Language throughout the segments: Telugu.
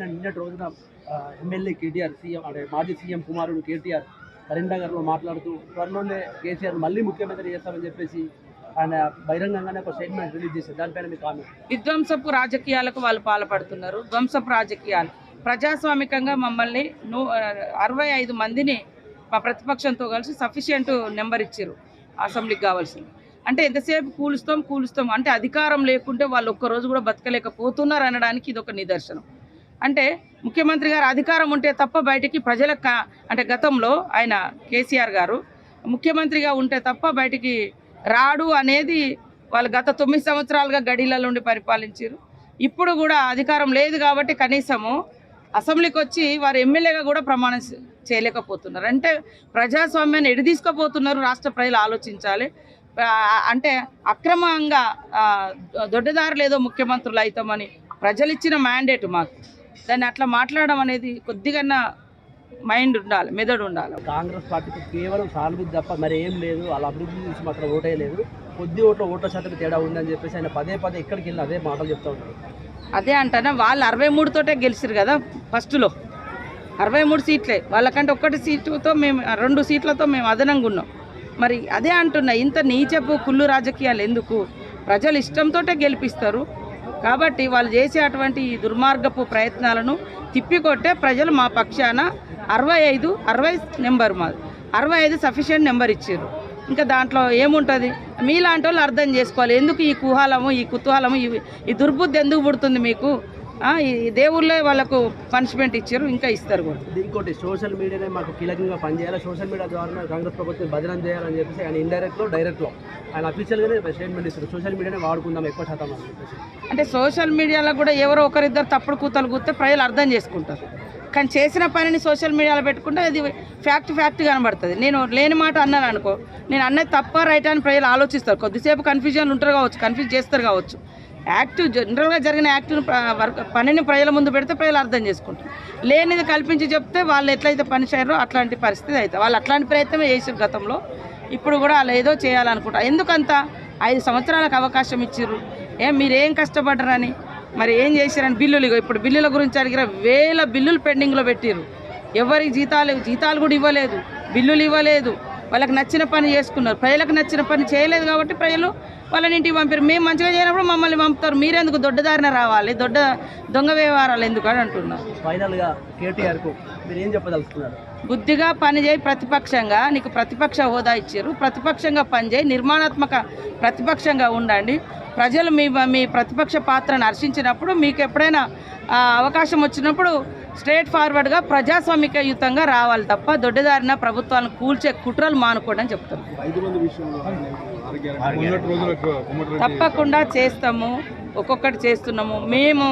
నిన్న నిన్నటి రోజున ఎమ్మెల్యే కేటీఆర్ సీఎం అంటే మాజీ సీఎం కుమారుడు కేటీఆర్ కరీంనగర్లో మాట్లాడుతూ త్వరలోనే కేసీఆర్ మళ్ళీ ముఖ్యమంత్రి చేస్తామని చెప్పేసి ఆయన బహిరంగంగానే ఒక స్టేట్మెంట్ రిలీజ్ చేశారు. దానిపైన మీ కామెంట్ విధ్వంసపు రాజకీయాలకు వాళ్ళు పాల్పడుతున్నారు. ధ్వంసపు రాజకీయాలు. ప్రజాస్వామికంగా మమ్మల్ని నూ అరవై ఐదు మందిని మా ప్రతిపక్షంతో కలిసి సఫిషియంట్ నెంబర్ ఇచ్చారు. అసెంబ్లీకి కావాల్సింది. అంటే ఎంతసేపు కూలుస్తాం కూలుస్తాం. అంటే అధికారం లేకుంటే వాళ్ళు ఒక్కరోజు కూడా బతకలేకపోతున్నారు అనడానికి ఇది ఒక నిదర్శనం. అంటే ముఖ్యమంత్రి గారు అధికారం ఉంటే తప్ప బయటికి ప్రజలకు అంటే గతంలో ఆయన కేసీఆర్ గారు ముఖ్యమంత్రిగా ఉంటే తప్ప బయటికి రాడు అనేది వాళ్ళు గత తొమ్మిది సంవత్సరాలుగా గడిలలో ఉండి పరిపాలించారు. ఇప్పుడు కూడా అధికారం లేదు కాబట్టి కనీసము అసెంబ్లీకి వచ్చి వారు ఎమ్మెల్యేగా కూడా ప్రమాణం చేయలేకపోతున్నారు. అంటే ప్రజాస్వామ్యాన్ని ఎడిదీసుకోపోతున్నారు రాష్ట్ర ప్రజలు ఆలోచించాలి. అంటే అక్రమంగా దొడ్డదారులు ఏదో ముఖ్యమంత్రులు అవుతామని ప్రజలు ఇచ్చిన మ్యాండేట్ మాకు. దాన్ని అట్లా మాట్లాడడం అనేది కొద్దిగా మైండ్ ఉండాలి మెదడు ఉండాలి. కాంగ్రెస్ పార్టీకి కేవలం సానుభూతి తప్ప మరి ఏం లేదు. వాళ్ళ అభివృద్ధి నుంచి మాత్రం ఓటే లేదు. కొద్ది ఓట్ల ఓట్ల శాతం తేడా ఉందని చెప్పేసి ఆయన పదే పదే ఎక్కడికి వెళ్ళి అదే మాటలు చెప్తా ఉంటారు అదే అంటానా? వాళ్ళు అరవై మూడుతోటే గెలిచిరు కదా ఫస్ట్లో అరవై మూడు సీట్లే. వాళ్ళకంటే ఒక్కటి సీటుతో మేము రెండు సీట్లతో మేము అదనంగా ఉన్నాం. మరి అదే అంటున్నా ఇంత నీచపు కుళ్ళు రాజకీయాలు ఎందుకు? ప్రజలు ఇష్టంతోటే గెలిపిస్తారు. కాబట్టి వాళ్ళు చేసే అటువంటి ఈ దుర్మార్గపు ప్రయత్నాలను తిప్పికొట్టే ప్రజలు మా పక్షాన అరవై ఐదు అరవై నెంబర్ మాది అరవై ఐదు సఫిషియెంట్ నెంబర్ ఇచ్చారు. ఇంకా దాంట్లో ఏముంటుంది? మీలాంటి వాళ్ళు అర్థం చేసుకోవాలి. ఎందుకు ఈ కుహాలము ఈ కుతూహలము ఈ ఈ దుర్బుద్ధి ఎందుకు పుడుతుంది మీకు? దేవుళ్ళే వాళ్ళకు పనిష్మెంట్ ఇచ్చారు ఇంకా ఇస్తారు కూడా. ఇంకోటి సోషల్ మీడియానే మాకు కీలకంగా పనిచేయాలి. సోషల్ మీడియా ద్వారా కాంగ్రెస్ ప్రభుత్వం బదనం చేయాలని చెప్పేసి ఆయన ఇండైరెక్ట్లో డైరెక్ట్లో ఆయన అఫీషియల్గానే స్టేట్మెంట్ ఇస్తారు. సోషల్ మీడియానే వాడుకుందాం ఎక్కువ శాతం అంటే సోషల్ మీడియాలో కూడా ఎవరో ఒకరిద్దరు తప్పుడు కూతలు కూస్తే ప్రజలు అర్థం చేసుకుంటారు. కానీ చేసిన పనిని సోషల్ మీడియాలో పెట్టుకుంటే అది ఫ్యాక్ట్ ఫ్యాక్ట్ కనబడుతుంది. నేను లేని మాట అన్నాను అనుకో నేను అన్నది తప్ప రైట్ అని ప్రజలు ఆలోచిస్తారు. కొద్దిసేపు కన్ఫ్యూజన్ ఉంటారు కావచ్చు కన్ఫ్యూజ్ చేస్తారు కావచ్చు. యాక్టివ్ జనరల్గా జరిగిన యాక్టివ్ వర్క్ పనిని ప్రజల ముందు పెడితే ప్రజలు అర్థం చేసుకుంటారు. లేనిది కల్పించి చెప్తే వాళ్ళు ఎట్లయితే పని చేయరో అట్లాంటి పరిస్థితి అవుతుంది వాళ్ళు అట్లాంటి ప్రయత్నమే చేసారు గతంలో. ఇప్పుడు కూడా వాళ్ళు ఏదో చేయాలనుకుంటారు. ఎందుకంత ఐదు సంవత్సరాలకు అవకాశం ఇచ్చిర్రు? ఏం మీరేం కష్టపడ్డరని? మరి ఏం చేశారని బిల్లులు ఇప్పుడు బిల్లుల గురించి అడిగిన వేల బిల్లులు పెండింగ్లో పెట్టారు ఎవరికి జీతాలు జీతాలు కూడా ఇవ్వలేదు. బిల్లులు ఇవ్వలేదు. వాళ్ళకి నచ్చిన పని చేసుకున్నారు. ప్రజలకు నచ్చిన పని చేయలేదు కాబట్టి ప్రజలు వాళ్ళని ఇంటికి పంపారు. మేము మంచిగా చేయనప్పుడు మమ్మల్ని పంపుతారు. మీరెందుకు దొడ్డదారిన రావాలి? దొడ్డ దొంగ వ్యవహారాలు ఎందుకు అని అంటున్నారు. ఫైనల్గా కేటీఆర్కు మీరు ఏం చెప్పదలుచుకున్నారు? బుద్ధిగా పనిచేయి ప్రతిపక్షంగా నీకు ప్రతిపక్ష హోదా ఇచ్చారు. ప్రతిపక్షంగా పనిచేయి నిర్మాణాత్మక ప్రతిపక్షంగా ఉండండి. ప్రజలు మీ మీ ప్రతిపక్ష పాత్రను హర్షించినప్పుడు మీకు ఎప్పుడైనా అవకాశం వచ్చినప్పుడు స్ట్రేట్ ఫార్వర్డ్గా ప్రజాస్వామికయుతంగా రావాలి తప్ప దొడ్డిదారిన ప్రభుత్వాలను కూల్చే కుట్రలు మానుకోండి అని చెప్తారు తప్పకుండా చేస్తాము. ఒక్కొక్కటి చేస్తున్నాము. మేము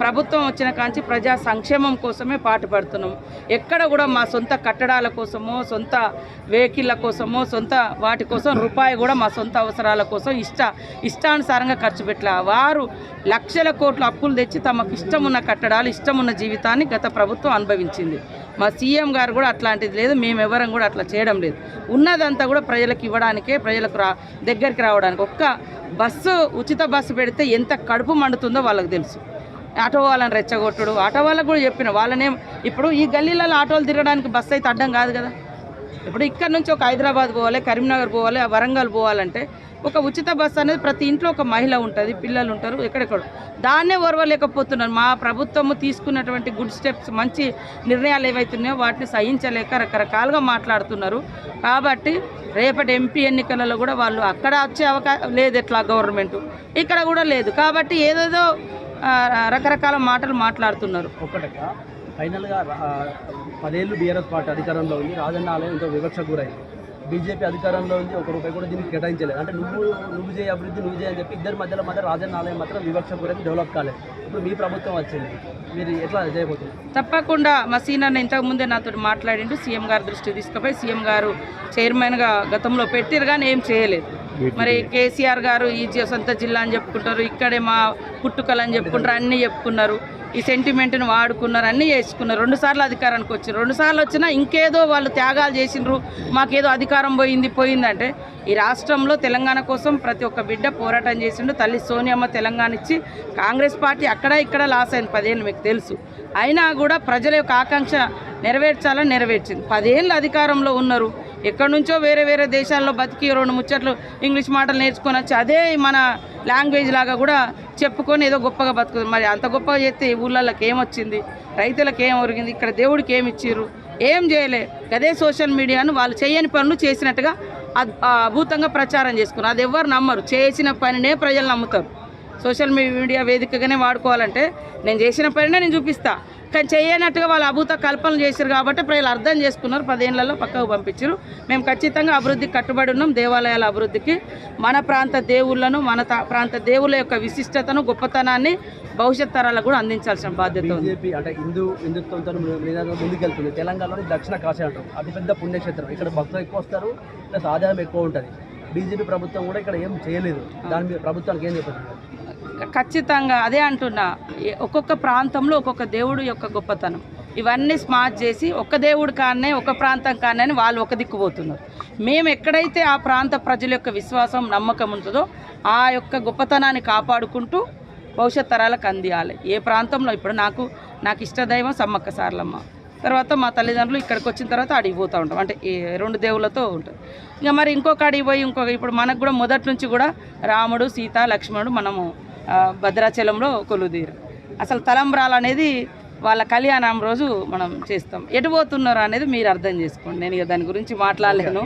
ప్రభుత్వం వచ్చిన కాంచి ప్రజా సంక్షేమం కోసమే పాటుపడుతున్నాం ఎక్కడ కూడా మా సొంత కట్టడాల కోసమో సొంత వెహికల్ల కోసమో సొంత వాటి కోసం రూపాయి కూడా మా సొంత అవసరాల కోసం ఇష్ట ఇష్టానుసారంగా ఖర్చు పెట్టలే. వారు లక్షల కోట్ల అప్పులు తెచ్చి తమకు ఇష్టమున్న కట్టడాలు ఇష్టమున్న జీవితాన్ని గత ప్రభుత్వం అనుభవించింది. మా సీఎం గారు కూడా అట్లాంటిది లేదు మేము ఎవరం కూడా అట్లా చేయడం లేదు. ఉన్నదంతా కూడా ప్రజలకు ఇవ్వడానికే ప్రజలకు రా దగ్గరికి రావడానికి. ఒక్క బస్సు ఉచిత బస్సు పెడితే ఎంత కడుపు మండుతుందో వాళ్ళకి తెలుసు. ఆటో వాళ్ళని రెచ్చగొట్టుడు. ఆటో వాళ్ళకు కూడా చెప్పిన వాళ్ళనేం ఇప్పుడు ఈ గల్లీలలో ఆటోలు తిరగడానికి బస్సు అయితే అడ్డం కాదు కదా. ఇప్పుడు ఇక్కడ నుంచి ఒక హైదరాబాద్ పోవాలి కరీంనగర్ పోవాలి వరంగల్ పోవాలంటే ఒక ఉచిత బస్సు అనేది ప్రతి ఇంట్లో ఒక మహిళ ఉంటుంది పిల్లలు ఉంటారు ఎక్కడెక్కడ. దాన్నే ఓర్వలేకపోతున్నారు. మా ప్రభుత్వము తీసుకున్నటువంటి గుడ్ స్టెప్స్ మంచి నిర్ణయాలు ఏవైతున్నాయో వాటిని సహించలేక రకరకాలుగా మాట్లాడుతున్నారు. కాబట్టి రేపటి ఎంపీ ఎన్నికలలో కూడా వాళ్ళు అక్కడ వచ్చే అవకాశం లేదు ఎట్లా గవర్నమెంట్. ఇక్కడ కూడా లేదు. కాబట్టి ఏదేదో రకరకాల మాటలు మాట్లాడుతున్నారు. ఫైనల్గా పదేళ్ళు బీఆర్ఎస్ పార్టీ అధికారంలో ఉంది. రాజన్న ఆలయం ఎంతో వివక్ష గురైంది. బీజేపీ అధికారంలో ఉంది. ఒక రూపాయి కూడా దీనికి కేటాయించలేదు. అంటే నువ్వు నువ్వు చేయ అభివృద్ధి నువ్వు చేయని చెప్పి ఇద్దరి మధ్యలో మధ్య రాజన్న ఆలయం మాత్రం వివక్ష గురైంది డెవలప్ కాలేదు. ఇప్పుడు మీ ప్రభుత్వం వచ్చింది. మీరు ఎట్లా చేయబోతుంది తప్పకుండా మా సీనియర్ ఇంతకు ముందే నాతో మాట్లాడిండు. సీఎం గారి దృష్టి తీసుకుపోయి సీఎం గారు చైర్మన్గా గతంలో పెట్టారు కానీ ఏం చేయలేదు. మరి కేసీఆర్ గారు ఈ సొంత జిల్లా అని చెప్పుకుంటారు ఇక్కడే మా పుట్టుకలు అని చెప్పుకుంటారు అన్నీ చెప్పుకున్నారు. ఈ సెంటిమెంట్ని వాడుకున్నారు అన్నీ చేసుకున్నారు. రెండు సార్లు అధికారానికి వచ్చారు రెండు సార్లు వచ్చినా ఇంకేదో వాళ్ళు త్యాగాలు చేసిండ్రు మాకేదో అధికారం పోయింది పోయిందంటే ఈ రాష్ట్రంలో తెలంగాణ కోసం ప్రతి ఒక్క బిడ్డ పోరాటం చేసిండు. తల్లి సోనియమ్మ తెలంగాణ ఇచ్చి కాంగ్రెస్ పార్టీ అక్కడ ఇక్కడ లాస్ అయింది. పదేళ్ళు మీకు తెలుసు. అయినా కూడా ప్రజల యొక్క ఆకాంక్ష నెరవేర్చాలని నెరవేర్చింది. పదేళ్ళు అధికారంలో ఉన్నారు. ఎక్కడి నుంచో వేరే వేరే దేశాల్లో బతికి రెండు ముచ్చట్లు ఇంగ్లీష్ మాటలు నేర్చుకొని వచ్చి అదే మన లాంగ్వేజ్ లాగా కూడా చెప్పుకొని ఏదో గొప్పగా బతుకు మరి అంత గొప్పగా చేస్తే ఈ ఊళ్ళకి ఏమొచ్చింది? రైతులకు ఏం ఒరిగింది? ఇక్కడ దేవుడికి ఏమి ఇచ్చిర్రు? ఏం చేయలే. అదే సోషల్ మీడియాను వాళ్ళు చేయని పనులు చేసినట్టుగా అద్భుతంగా ప్రచారం చేసుకున్నారు. అది ఎవరు నమ్మరు. చేసిన పనినే ప్రజలు నమ్ముతారు. సోషల్ మీడియా వేదికగానే వాడుకోవాలంటే నేను చేసిన పనినే నేను చూపిస్తా. కానీ చేయనట్టుగా వాళ్ళు అభూత కల్పనలు చేశారు కాబట్టి ప్రజలు అర్థం చేసుకున్నారు. పదేళ్ళలో పక్కకు పంపించారు మేము ఖచ్చితంగా అభివృద్ధికి కట్టుబడి ఉన్నాం దేవాలయాల అభివృద్ధికి. మన ప్రాంత దేవుళ్ళను మన తా- ప్రాంత దేవుళ్ళ యొక్క విశిష్టతను గొప్పతనాన్ని భవిష్యత్ తరాలకు కూడా అందించాల్సిన బాధ్యత ఉంది. అంటే హిందూ హిందుత్వంతో ముందుకెళ్తుంది. తెలంగాణలోని దక్షిణ కాశీ అంటారు అతిపెద్ద పుణ్యక్షేత్రం. ఇక్కడ భక్తులు ఎక్కువ వస్తారు ప్లస్ ఆదాయం ఎక్కువ ఉంటుంది. బీజేపీ ప్రభుత్వం కూడా ఇక్కడ ఏం చేయలేదు. దాని మీద ప్రభుత్వానికి ఏం చెప్పారు? ఖచ్చితంగా అదే అంటున్నా. ఒక్కొక్క ప్రాంతంలో ఒక్కొక్క దేవుడు యొక్క గొప్పతనం. ఇవన్నీ స్మార్ట్ చేసి ఒక దేవుడు కానే ఒక ప్రాంతం కానే వాళ్ళు ఒక దిక్కుపోతున్నారు మేము ఎక్కడైతే ఆ ప్రాంత ప్రజల యొక్క విశ్వాసం నమ్మకం ఉంటుందో ఆ యొక్క గొప్పతనాన్ని కాపాడుకుంటూ భవిష్యత్ తరాలకు అందియాలి. ఏ ప్రాంతంలో ఇప్పుడు నాకు నాకు ఇష్టదైవం సమ్మక్క సార్లమ్మ. తర్వాత మా తల్లిదండ్రులు ఇక్కడికి వచ్చిన తర్వాత అడిగి పోతూ ఉంటాం. అంటే ఈ రెండు దేవుళ్ళతో ఉంటుంది ఇంకా మరి ఇంకొక అడిగి పోయి ఇంకొక ఇప్పుడు మనకు కూడా మొదటి నుంచి కూడా రాముడు సీత లక్ష్మణుడు మనము భద్రాచలంలో కొలుదీరు. అసలు తలంబ్రాలు అనేది వాళ్ళ కళ్యాణం రోజు మనం చేస్తాం. ఎటు పోతున్నారు అనేది మీరు అర్థం చేసుకోండి. నేను ఇక దాని గురించి మాట్లాడలేను.